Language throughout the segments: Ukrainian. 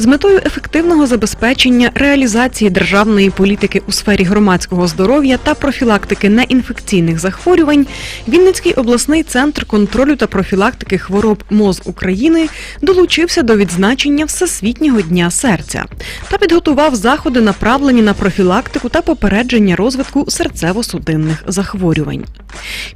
З метою ефективного забезпечення реалізації державної політики у сфері громадського здоров'я та профілактики неінфекційних захворювань Вінницький обласний центр контролю та профілактики хвороб МОЗ України долучився до відзначення Всесвітнього дня серця та підготував заходи, направлені на профілактику та попередження розвитку серцево-судинних захворювань.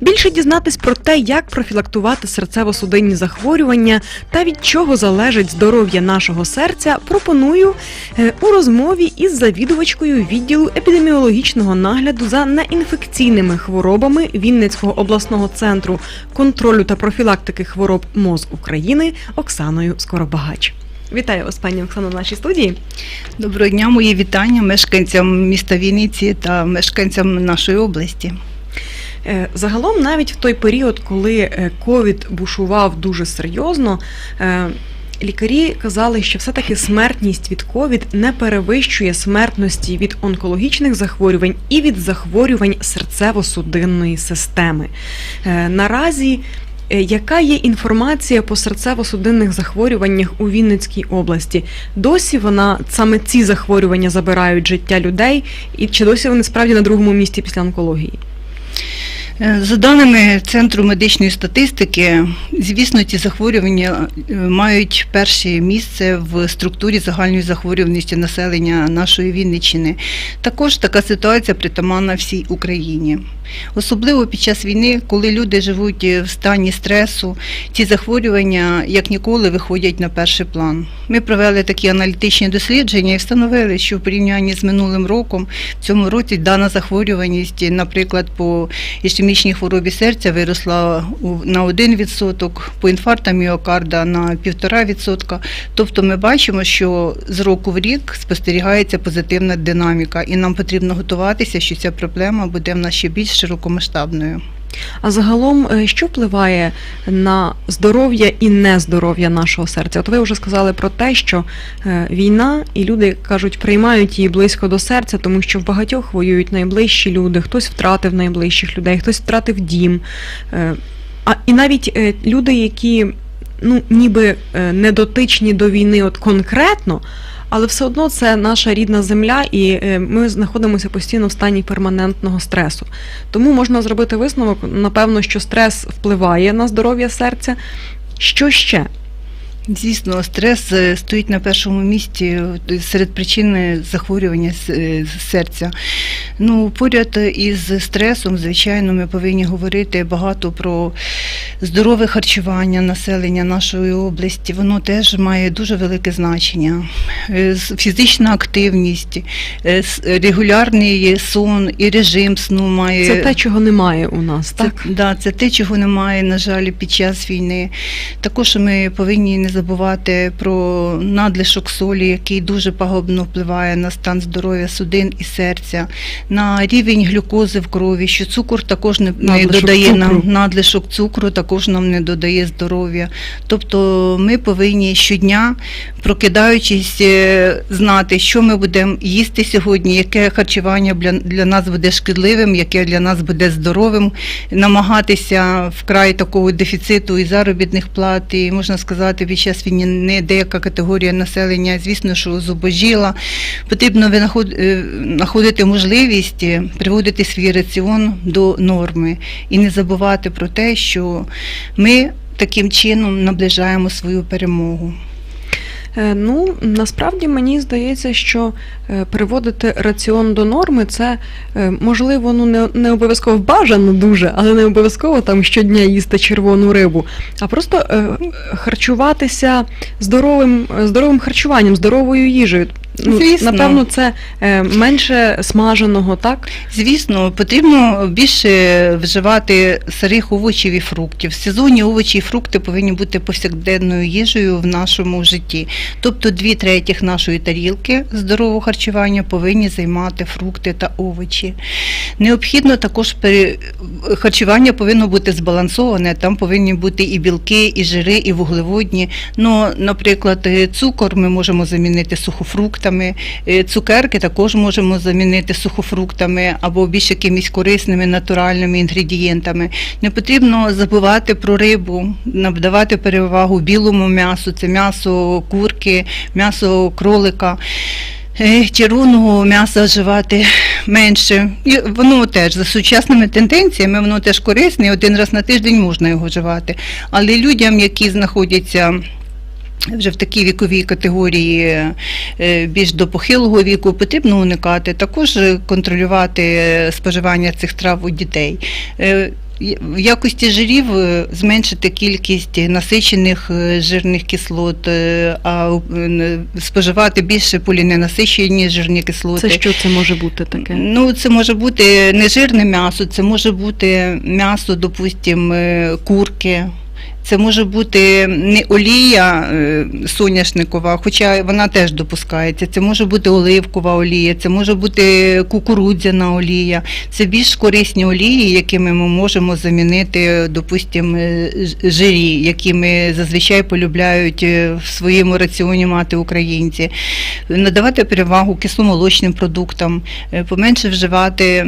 Більше дізнатись про те, як профілактувати серцево-судинні захворювання та від чого залежить здоров'я нашого серця, пропоную е, у розмові із завідувачкою відділу епідеміологічного нагляду за неінфекційними хворобами Вінницького обласного центру контролю та профілактики хвороб МОЗ України Оксаною Скоробагач. Вітаю вас, пані Оксано, в нашій студії. Доброго дня, мої вітання мешканцям міста Вінниці та мешканцям нашої області. Е, Загалом, навіть в той період, коли е, ковід бушував дуже серйозно, лікарі казали, що все-таки смертність від ковід не перевищує смертності від онкологічних захворювань і від захворювань серцево-судинної системи. Е, Наразі. е, Яка є інформація по серцево-судинних захворюваннях у Вінницькій області? Досі вона саме ці захворювання забирають життя людей, і чи досі вони справді на другому місці після онкології? Е, За даними Центру медичної статистики, звісно, ці захворювання е, мають перше місце в структурі загальної захворюваності населення нашої Вінниччини. Також така ситуація притаманна всій Україні. Особливо під час війни, коли люди живуть в стані стресу, ці захворювання як ніколи виходять на перший план. Ми провели такі аналітичні дослідження і встановили, що в порівнянні з минулим роком в цьому році дана захворюваність, наприклад, по ішемічній хворобі серця виросла на 1%, по інфарктам міокарда на 1,5%. Тобто ми бачимо, що з року в рік спостерігається позитивна динаміка, і нам потрібно готуватися, що ця проблема буде в нас ще більш широкомасштабною. А загалом, е, що впливає на здоров'я і нездоров'я нашого серця? От ви вже сказали про те, що е, війна і люди кажуть, приймають її близько до серця, тому що в багатьох воюють найближчі люди, хтось втратив найближчих людей, хтось втратив дім. Е, А і навіть люди, які ну ніби не дотичні до війни, от конкретно. Але все одно це наша рідна земля, і е, ми знаходимося постійно в стані перманентного стресу. Тому можна зробити висновок, напевно, що стрес впливає на здоров'я серця. Що ще? Звісно, стрес е, стоїть на першому місці е, серед причин захворювання е, серця. Ну, поряд із стресом, звичайно, ми повинні говорити багато про здорове харчування населення нашої області. Воно теж має дуже велике значення. Фізична активність, регулярний сон і режим сну має. Це те, чого немає у нас, Це, так? да, це те, чого немає, на жаль, під час війни. Також ми повинні не забувати про надлишок солі, який дуже пагубно впливає на стан здоров'я судин і серця, на рівень глюкози в крові, що цукор також не, Надлишок додає нам надлишок цукру, також нам не додає здоров'я. Тобто ми повинні щодня, прокидаючись, е, знати, що ми будемо їсти сьогодні, яке харчування для, для нас буде шкідливим, яке для нас буде здоровим, намагатися вкрай такого дефіциту і заробітних плат, і можна сказати, час війни не деяка категорія населення, звісно, що зубожіла. Потрібно винаход- е, знаходити можливість е, приводити свій раціон до норми і не забувати про те, що ми таким чином наближаємо свою перемогу. Е, Ну, насправді мені здається, що переводити приводити раціон до норми це е, можливо ну не, не обов'язково бажано дуже, але не обов'язково там щодня їсти червону рибу, а просто е, харчуватися здоровим, здоровим харчуванням, здоровою їжею. Ну, Звісно. напевно, це е, менше смаженого, так? Звісно, потрібно більше вживати сирих овочів і фруктів. Сезонні овочі і фрукти повинні бути повсякденною їжею в нашому житті. Тобто дві третіх нашої тарілки здорового харчування повинні займати фрукти та овочі. Необхідно також харчування повинно бути збалансоване. Там повинні бути і білки, і жири, і вуглеводні. Ну, наприклад, цукор ми можемо замінити сухофруктами, е, цукерки також можемо замінити сухофруктами або більш якимись корисними натуральними інгредієнтами. Не потрібно забувати про рибу, надавати перевагу білому м'ясу, це м'ясо курки, м'ясо кролика. Е, Червоного м'яса вживати менше. І воно теж за сучасними тенденціями, воно теж корисне, один раз на тиждень можна його вживати. Але людям, які знаходяться вже в такій віковій категорії е, більш до похилого віку, потрібно уникати, також контролювати споживання цих трав у дітей. Е, В якості жирів е, зменшити кількість насичених жирних кислот, а споживати більше поліненасичені жирні кислоти. Це що це може бути таке? Ну, це може бути не жирне м'ясо, це може бути м'ясо, допустимо, курки. Це може бути не олія е, соняшникова, хоча вона теж допускається. Це може бути оливкова олія, це може бути кукурудзяна олія. Це більш корисні олії, якими ми можемо замінити, допустимо, е, жирі, які ми зазвичай полюбляють е, в своєму раціоні мати українці. Надавати перевагу кисломолочним продуктам, поменше вживати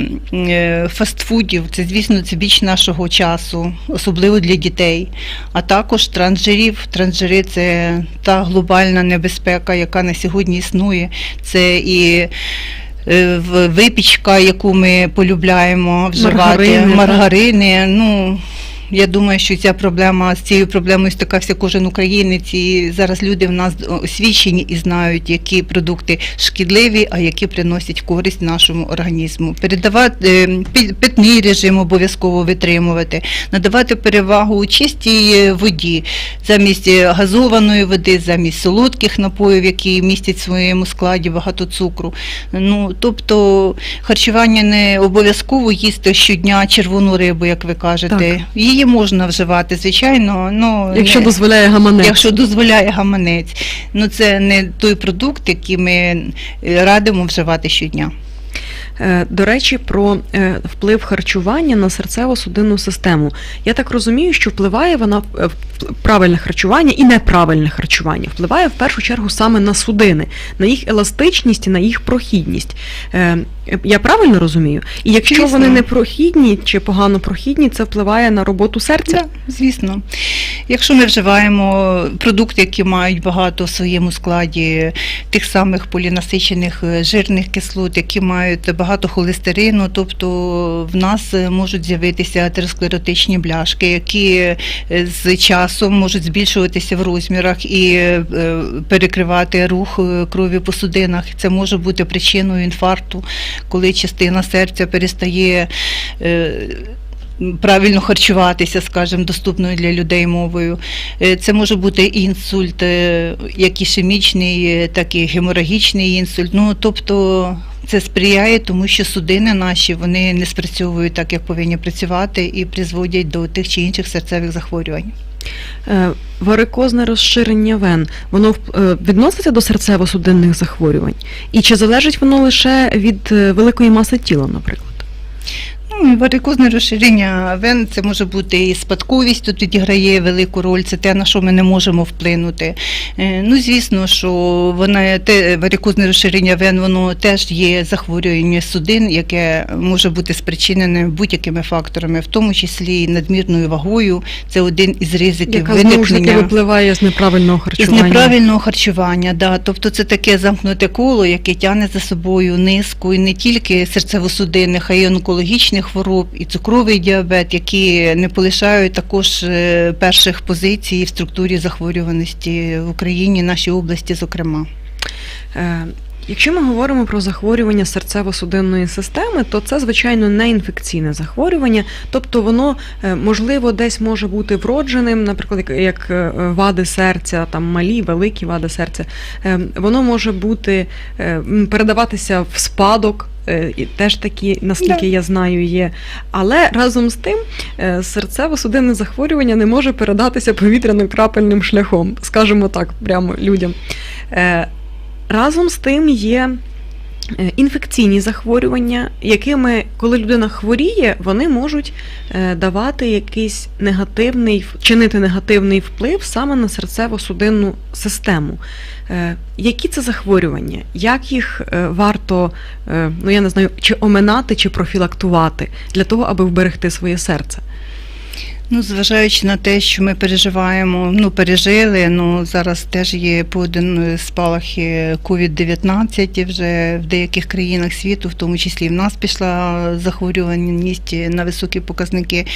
фастфудів. Це, звісно, це біч нашого часу, особливо для дітей. А також транжирів. Транжири це та глобальна небезпека, яка на сьогодні існує. Це і е, випічка, яку ми полюбляємо вживати, Маргарини, маргарини. Ну, я думаю, що ця проблема з цією проблемою стикався кожен українець, і зараз люди в нас освічені і знають, які продукти шкідливі, а які приносять користь нашому організму. Передавати е, питний режим обов'язково витримувати, надавати перевагу чистій е, воді замість е, газованої води, замість солодких напоїв, які містять в своєму складі багато цукру. Ну тобто харчування не обов'язково їсти щодня червону рибу, як ви кажете. Так. Її можна вживати, звичайно. Ну Якщо не- дозволяє гаманець. Якщо дозволяє гаманець, ну це не той продукт, який ми е, радимо вживати щодня. Е, До речі, про е, вплив харчування на серцево-судинну систему. Я так розумію, що впливає вона е, правильне харчування і неправильне харчування. Впливає в першу чергу саме на судини, на їх еластичність і на їх прохідність. Я правильно розумію? І якщо Звісно. вони не прохідні чи погано прохідні, це впливає на роботу серця. Так, звісно. Якщо ми вживаємо продукти, які мають багато в своєму складі тих самих полінасичених жирних кислот, які мають багато холестерину, тобто в нас е, можуть з'явитися атеросклеротичні бляшки, які е, з часом можуть збільшуватися в розмірах і е, перекривати рух крові по судинах. Це може бути причиною інфаркту, коли частина серця перестає. Правильно харчуватися, скажімо, доступною для людей мовою. Е, Це може бути інсульт, е, як ішемічний, е, так і геморагічний інсульт. Ну, тобто це сприяє, тому що судини наші вони не спрацьовують так, як повинні працювати, і призводять до тих чи інших серцевих захворювань. Варикозне розширення вен, воно відноситься до серцево-судинних захворювань? І чи залежить воно лише від великої маси тіла, наприклад? Ну, варикозне розширення вен це може бути і спадковість, тут відіграє велику роль, це те, на що ми не можемо вплинути. Е, Ну, звісно, що вона те варикозне розширення вен, воно теж є захворювання судин, яке може бути спричинене будь-якими факторами, в тому числі і надмірною вагою. Це один із ризиків Яка виникнення. випливає з неправильного харчування. неправильного харчування, да. тобто це таке замкнуте коло, яке тягне за собою низку і не тільки серцево-судинних, а й онкологічних хвороб, і цукровий діабет, які не полишають також е, перших позицій в структурі захворюваності в Україні, нашій області, зокрема. Е, Якщо ми говоримо про захворювання серцево-судинної системи, то це звичайно не інфекційне захворювання, тобто воно е, можливо десь може бути вродженим, наприклад, як- вади серця, там малі, великі вади серця. Воно може бути передаватися в спадок. Е, теж такі, наскільки Да. я знаю, є. Але разом з тим е, серцево-судинне захворювання не може передатися повітряно-крапельним шляхом, скажімо так, прямо людям. Е, Разом з тим є інфекційні захворювання, якими, коли людина хворіє, вони можуть е, давати якийсь негативний, чинити негативний вплив саме на серцево-судинну систему. Е, Які це захворювання? Як їх е, варто, е, ну я не знаю, чи оминати, чи профілактувати для того, аби вберегти своє серце? Ну, зважаючи на те, що ми переживаємо, ну пережили. Ну зараз теж є по один спалахи COVID-19 вже в деяких країнах світу, в тому числі і в нас пішла захворюваність на високі показники.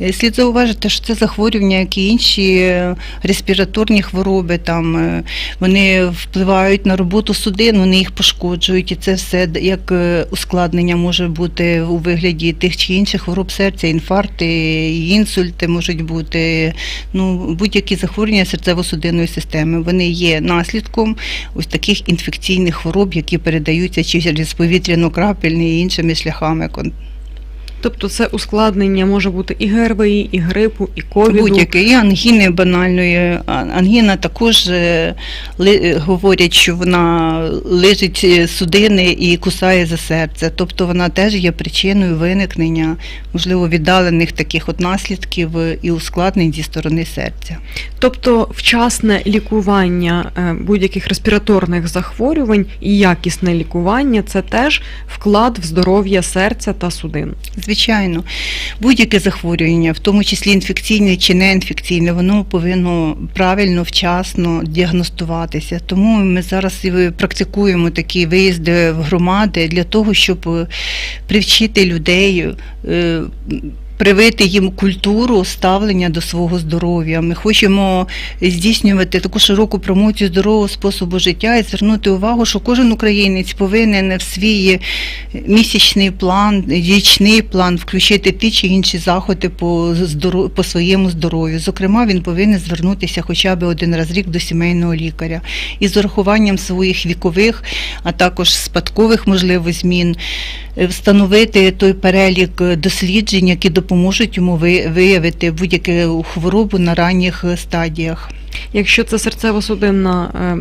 Е, Слід зауважити, що це захворювання, як і інші респіраторні хвороби, там е, вони впливають на роботу судин, вони їх пошкоджують, і це все як е, ускладнення може бути у вигляді тих чи інших хвороб серця, інфаркти, і інсульти можуть бути. Ну, будь-які захворювання серцево-судинної системи. Вони є наслідком ось таких інфекційних хвороб, які передаються через повітряно-крапельні і іншими шляхами. Тобто це ускладнення може бути і ГРВІ, і грипу, і ковіду. Будь-яке і ангіни банальної. Ангіна також е, е, говорять, що вона лежить е, судини і кусає за серце. Тобто вона теж є причиною виникнення, можливо, віддалених таких от наслідків і ускладнень зі сторони серця. Тобто вчасне лікування будь-яких респіраторних захворювань і якісне лікування це теж вклад в здоров'я серця та судин. Звичайно, будь-яке захворювання, в тому числі інфекційне чи неінфекційне, воно повинно правильно, вчасно діагностуватися. Тому ми зараз і практикуємо такі виїзди в громади для того, щоб е, привчити людей. Привити їм культуру ставлення до свого здоров'я. Ми хочемо здійснювати таку широку промоцію здорового способу життя і звернути увагу, що кожен українець повинен в свій місячний план, річний план включити ті чи інші заходи по здоро... по своєму здоров'ю. Зокрема, він повинен звернутися хоча б один раз рік до сімейного лікаря і з урахуванням своїх вікових, а також спадкових можливо змін. Е, Встановити той перелік е, досліджень, які допоможуть йому ви- виявити будь-яку хворобу на ранніх е, стадіях. Якщо це серцево-судинна е,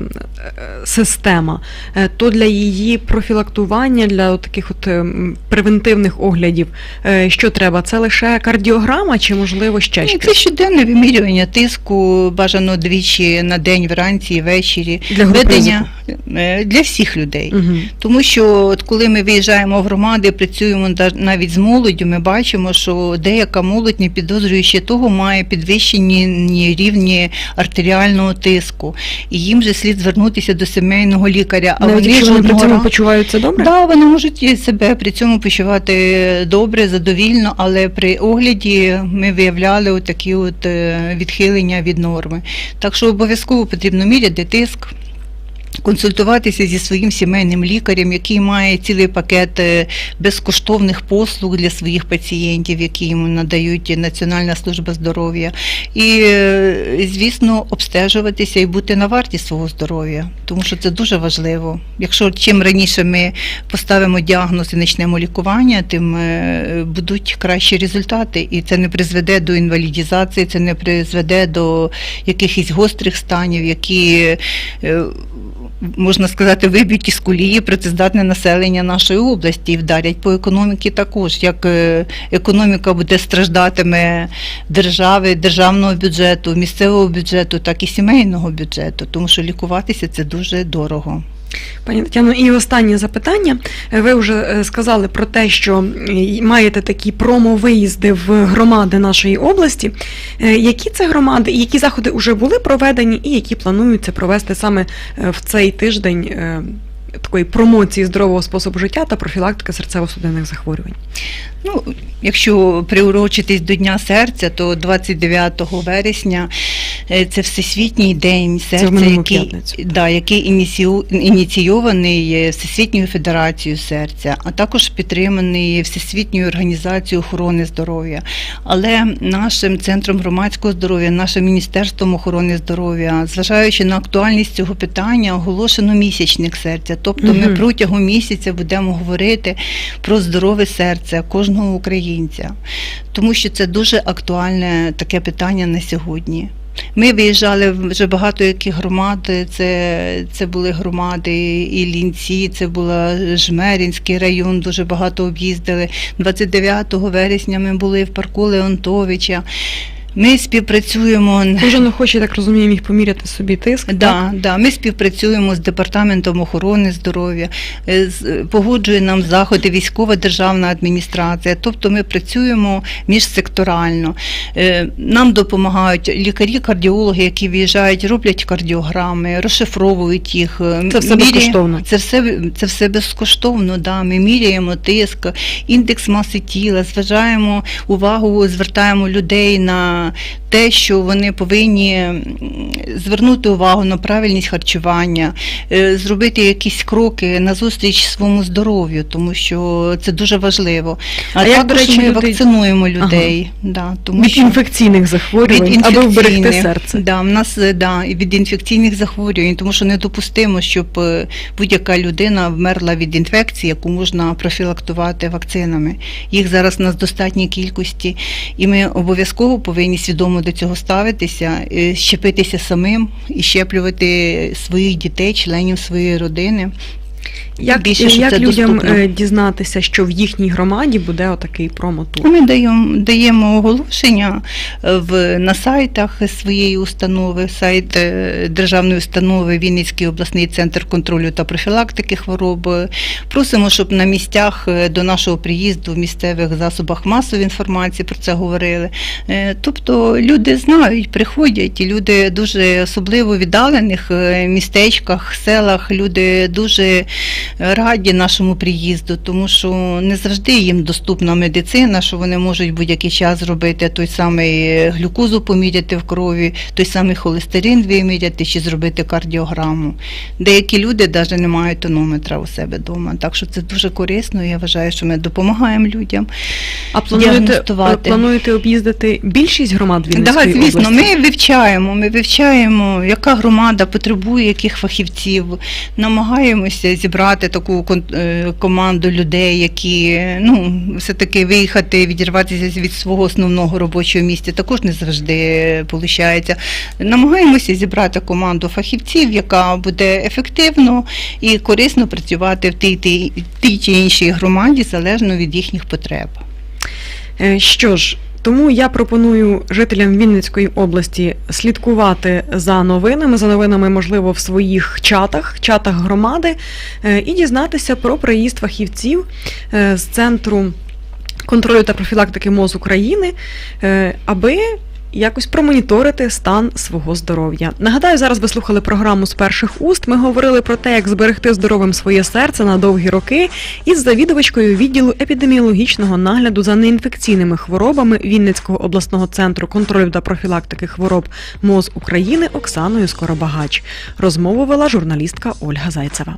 е, система, е, то для її профілактування, для от таких от е, превентивних оглядів, е, що треба? Це лише кардіограма чи можливо ще Ні, щось? Це щоденне вимірювання тиску, бажано двічі на день, вранці і ввечері. Для Ведення для всіх людей. Мгм. Тому що от коли ми виїжджаємо в громади, працюємо навіть з молоддю, ми бачимо, що деяка молодь, не підозрюючи того, має підвищені рівні артеріального тиску. І їм же слід звернутися до сімейного лікаря. А Навіть вони якщо вони при цьому почуваються добре? Да, вони можуть себе при цьому почувати добре, задовільно, але при огляді ми виявляли такі от е, відхилення від норми. Так що обов'язково потрібно міряти тиск. Консультуватися зі своїм сімейним лікарем, який має цілий пакет е, безкоштовних послуг для своїх пацієнтів, які йому надають Національна служба здоров'я, і, е, звісно, обстежуватися і бути на варті свого здоров'я, тому що це дуже важливо. Якщо чим раніше ми поставимо діагноз і почнемо лікування, тим е, будуть кращі результати, і це не призведе до інвалідізації, це не призведе до якихось гострих станів, які можна сказати, виб'ють із колії працездатне населення нашої області і вдарять по економіці також. Як е, економіка буде страждатиме держави, державного бюджету, місцевого бюджету, так і сімейного бюджету, тому що лікуватися це дуже дорого. Пані Тетяно, і останнє запитання. Е, Ви вже е, сказали про те, що маєте такі промо-виїзди в громади нашої області. Е, Які це громади, які заходи вже були проведені, і які плануються провести саме в цей тиждень такої промоції здорового способу життя та профілактики серцево-судинних захворювань? Ну, якщо приурочитись до Дня серця, то 29 вересня Це Всесвітній день серця, який, да, який ініцію- ініційований е, Всесвітньою федерацією серця, а також підтриманий Всесвітньою організацією охорони здоров'я. Але нашим центром громадського здоров'я, нашим міністерством охорони здоров'я, зважаючи на актуальність цього питання, оголошено місячник серця. Тобто ми протягом місяця будемо говорити про здорове серце кожного українця, тому що це дуже актуальне таке питання на сьогодні. Ми виїжджали вже багато яких громад. Це, це були громади і Лінці, це була Жмерінський район, дуже багато об'їздили. 29 вересня ми були в парку Леонтовича. Ми співпрацюємо. Кожен хоче, так розумію, міг поміряти собі тиск. так? Да, да, ми співпрацюємо з департаментом охорони здоров'я, е, з- погоджує нам заходи військова державна адміністрація. Тобто ми працюємо міжсекторально. Е, Нам допомагають лікарі, кардіологи, які виїжджають, роблять кардіограми, розшифровують їх. е, Це все міряє- безкоштовно? Це все, це все безкоштовно. Да. Ми міряємо тиск, індекс маси тіла, зважаємо увагу, звертаємо людей на те, що вони повинні звернути увагу на правильність харчування, е, зробити якісь кроки на зустріч своєму здоров'ю, тому що це дуже важливо. А, А також речі, ми люди- вакцинуємо людей. Да, тому Від що... інфекційних захворювань, аби вберегти серце. Да, в нас е, да, від інфекційних захворювань, тому що недопустимо, щоб е, будь-яка людина вмерла від інфекції, яку можна профілактувати вакцинами. Їх зараз у нас достатній кількості, і ми обов'язково повинні свідомо до цього ставитися, е, щепитися самим і щеплювати своїх дітей, членів своєї родини. Як, Більше, що як це людям доступно. е, дізнатися, що в їхній громаді буде отакий промотур? Ми даємо, даємо оголошення е, в, на сайтах своєї установи, сайт е, державної установи Вінницький обласний центр контролю та профілактики хвороб. Просимо, щоб на місцях до нашого приїзду в місцевих засобах масової інформації про це говорили. Тобто люди знають, приходять, і люди дуже особливо віддалених містечках, селах, люди дуже раді нашому приїзду, тому що не завжди їм доступна медицина, що вони можуть будь-який час зробити той самий глюкозу поміряти в крові, той самий холестерин виміряти чи зробити кардіограму. Деякі люди навіть не мають тонометра у себе вдома. Так що це дуже корисно. Я вважаю, що ми допомагаємо людям. А плануєте, плануєте об'їздити більшість громад Так, звісно, області? ми вивчаємо. Ми вивчаємо, яка громада потребує яких фахівців. Намагаємося зібрати таку е, команду людей, які ну все-таки виїхати, відірватися від свого основного робочого місця. Також не завжди виходить. Намагаємося зібрати команду фахівців, яка буде ефективно і корисно працювати в тій, тій, тій чи іншій громаді залежно від їхніх потреб. Е, Що ж, тому я пропоную жителям Вінницької області слідкувати за новинами, за новинами, можливо, в своїх чатах, чатах громади, е, і дізнатися про приїзд фахівців е, з центру контролю та профілактики МОЗ України, е, аби якось промоніторити стан свого здоров'я. Нагадаю, зараз ви слухали програму з перших уст. Ми говорили про те, як зберегти здоровим своє серце на довгі роки із завідувачкою відділу епідеміологічного нагляду за неінфекційними хворобами Вінницького обласного центру контролю та профілактики хвороб МОЗ України Оксаною Скоробагач. Розмову вела журналістка Ольга Зайцева.